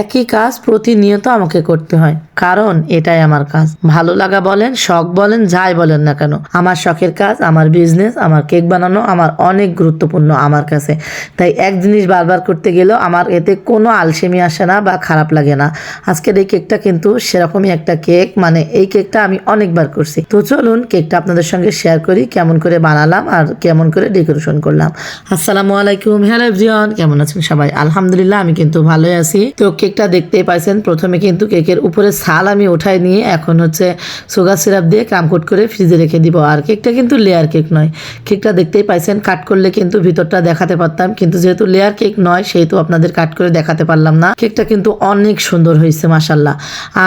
একই কাজ প্রতিনিয়ত আমাকে করতে হয়। কারণ এটাই আমার কাজ। ভালো লাগা বলেন, শখ বলেন, যাই বলেন না কেন। আমার শখের কাজ, আমার বিজনেস আমার কেক বানানো, আমার অনেক গুরুত্বপূর্ণ আমার কাছে। তাই এক জিনিস বারবার করতে গেলেও আমার এতে কোনো আলসেমি আসে না বা খারাপ লাগে না। আজকের এই কেকটা কিন্তু সেরকমই একটা কেক মানে এই কেকটা আমি অনেকবার করছি। তো চলুন কেকটা আপনাদের সঙ্গে শেয়ার করি, কেমন করে বানালাম আর কেমন করে ডেকোরেশন করলাম। আসসালামু আলাইকুম হ্যালো এভরিওয়ান কেমন আছেন সবাই? আলহামদুলিল্লাহ, আমি কিন্তু ভালোই আছি। তো কেকটা দেখতেই পাইছেন। প্রথমে কিন্তু কেকের উপরে ছাল আমি উঠাই নিয়ে এখন হচ্ছে সুগার সিরাপ দিয়ে কামকুট করে ফ্রিজে রেখে দিব। আর কেকটা কিন্তু লেয়ার কেক নয়। কেকটা দেখতেই পাইছেন কাট করলে কিন্তু ভিতরটা দেখাতে পারতাম। কিন্তু যেহেতু লেয়ার কেক নয়, সেহেতু আপনাদের কাট করে দেখাতে পারলাম না। কেকটা কিন্তু অনেক সুন্দর হয়েছে মাসাল্লাহ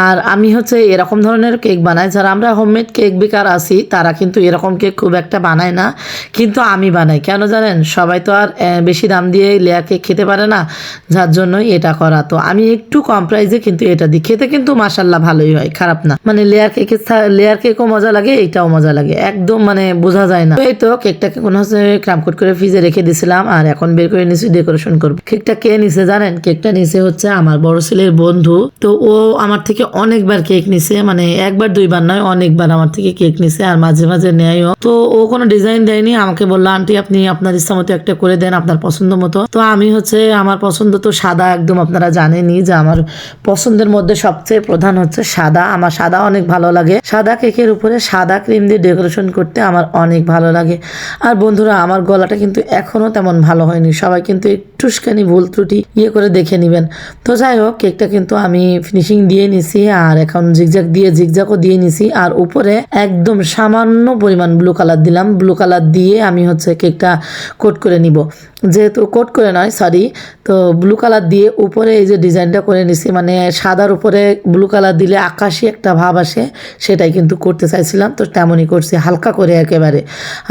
আর আমি হচ্ছে এরকম ধরনের কেক বানাই, যারা আমরা হোমমেড কেক বেকার আছি, তারা কিন্তু এরকম কেক খুব একটা বানায় না। কিন্তু আমি বানাই। কেন জানেন? সবাই তো আর বেশি দাম দিয়ে লেয়ার কেক খেতে পারে না। যার জন্যই এটা করা। তো আমি একটু কম প্রাইসে কিন্তু এটা দিই। খেতে কিন্তু মাসাল্লাহ ভালোই হয়, খারাপ না। মানে লেয়ার কেকের লেয়ার কেকও মজা লাগে, এটাও মজা লাগে। একদম মানে বোঝা যায় না। তো কেকটাকে কোনো হচ্ছে করে ফ্রিজে রেখে দিয়েছিলাম আর এখন বের করে নিয়েছি ডেকোরেশন করব। কেকটা কে নিছে জানেন? কেকটা নিছে হচ্ছে আমার বড় ছেলের বন্ধু। তো ও আমার থেকে অনেকবার কেক নিছে মানে একবার, দুইবার নয়, অনেকবার আমার থেকে কেক নিছে, আর মাঝে মাঝে নেয়ও। তো ও কোনো ডিজাইন দেয়নি, আমাকে বলল, আন্টি, আপনি আপনার ইচ্ছা মতো একটা করে দেন, আপনার পছন্দ মতো। তো আমি হচ্ছে, আমার পছন্দ তো সাদা, একদম আপনারা জানেনই। যে আমার পছন্দের মধ্যে সবচেয়ে প্রধান হচ্ছে সাদা। আমার সাদা অনেক ভালো লাগে। সাদা কেকের উপরে সাদা ক্রিম দিয়ে ডেকোরেশন করতে আমার অনেক ভালো লাগে। আর বন্ধুরা, আমার গলাটা কিন্তু এখনও তেমন ভালো হয়নি। সবাই কিন্তু একটুখানি ভুল ত্রুটি ইয়ে করে দেখে নেবেন। তো যাই হোক, কেকটা কিন্তু আমি ফিনিশিং দিয়ে নিছি আর এখন জিগজাগ দিয়ে জিগজাগও দিয়ে নিছি। আর উপরে একদম সামান্য পরিমাণ ব্লু কালার দিলাম। ব্লু কালার দিয়ে আমি হচ্ছে কেকটা কোট করে নিব। যেহেতু কোট করে নয় সরি তো ব্লু কালার দিয়ে উপরে এই যে ডিজাইনটা করে নিছি মানে সাদার উপরে ব্লু কালার দিলে আকাশি একটা ভাব আসে, সেটাই কিন্তু করতে চাইছিলাম, তো তেমনই করছি, হালকা করে একেবারে।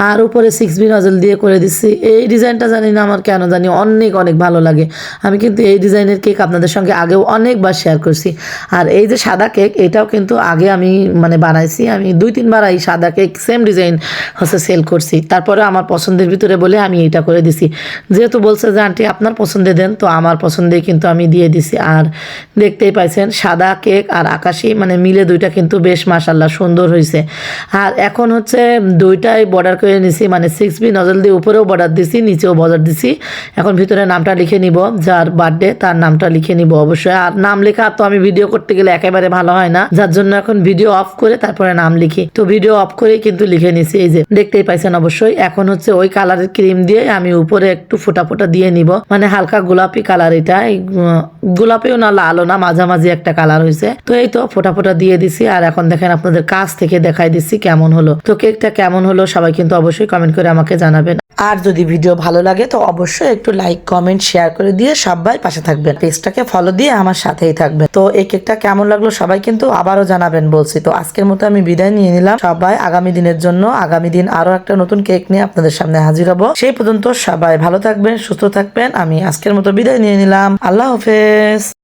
আর উপরে সিক্স বি নজল দিয়ে করে দিচ্ছি এই ডিজাইনটা জানি না আমার কেন জানি অনেক অনেক ভালো লাগে। আমি কিন্তু এই ডিজাইনের কেক আপনাদের সঙ্গে আগেও অনেকবার শেয়ার করছি। আর এই যে সাদা কেক এটাও কিন্তু আগে আমি মানে বানাইছি, আমি দুই, তিনবার এই সাদা কেক সেম ডিজাইন হচ্ছে সেল করছি। তারপরে আমার পছন্দের ভিতরে বলে আমি এটা করে দিছি। যেহেতু বলছে যে আন্টি আপনার পছন্দে দেন, তো আমার পছন্দে কিন্তু আমি দিয়ে দিছি। আর দেখতেই পাইছেন, সাদা কেক আর আকাশি মানে মিলে দুইটা কিন্তু বেশ মাসাল্লাহ সুন্দর হয়েছে আর এখন হচ্ছে দুইটাই বর্ডার করে নিছি মানে সিক্স বি নজল দিয়ে উপরেও বর্ডার দিছি, নিচেও বর্ডার দিছি। এখন ভিতরে নামটা লিখে নিব, যার বার্থডে তার নামটা লিখে নিব অবশ্যই। আর নাম লেখা তো আমি ভিডিও করতে গেলে একেবারে ভালো হয় না, যার জন্য এখন ভিডিও অফ করে তারপরে নাম লিখি। তো ভিডিও অফ করেই কিন্তু লিখে নিছি, এই যে দেখতেই পাইছেন অবশ্যই। এখন হচ্ছে ওই কালারের ক্রিম দিয়ে আমি উপরে একটু ফোটা ফোটা দিয়ে নিব। মানে হালকা গোলাপি কালার এটা। গোলাপিও না, লালও না, মাঝামাঝি একটা কালার হয়েছে তো এই তো ফোটা ফোটা দিয়ে দিছি। আর এখন দেখেন আপনাদের কাছ থেকে দেখাই দিচ্ছি কেমন হলো। তো কেকটা কেমন হলো সবাই কিন্তু অবশ্যই কমেন্ট করে আমাকে জানাবেন। আর যদি ভিডিও ভালো লাগে তো অবশ্যই একটু লাইক কমেন্ট শেয়ার করে দিয়ে সবাই পাশে থাকবেন। পেজটাকে ফলো দিয়ে আমার সাথেই থাকবেন। তো এই কেকটা কেমন লাগল সবাই কিন্তু আবারও জানাবেন বলছি। তো আজকের মতো আমি বিদায় নিয়ে নিলাম। সবাই আগামী দিনের জন্য, আগামী দিন আরও একটা নতুন কেক নিয়ে আপনাদের সামনে হাজির হব। সেই পর্যন্ত সবাই ভালো থাকবেন সুস্থ থাকবেন। আমি আজকের মতো বিদায় নিয়ে নিলাম। আল্লাহ হাফেজ।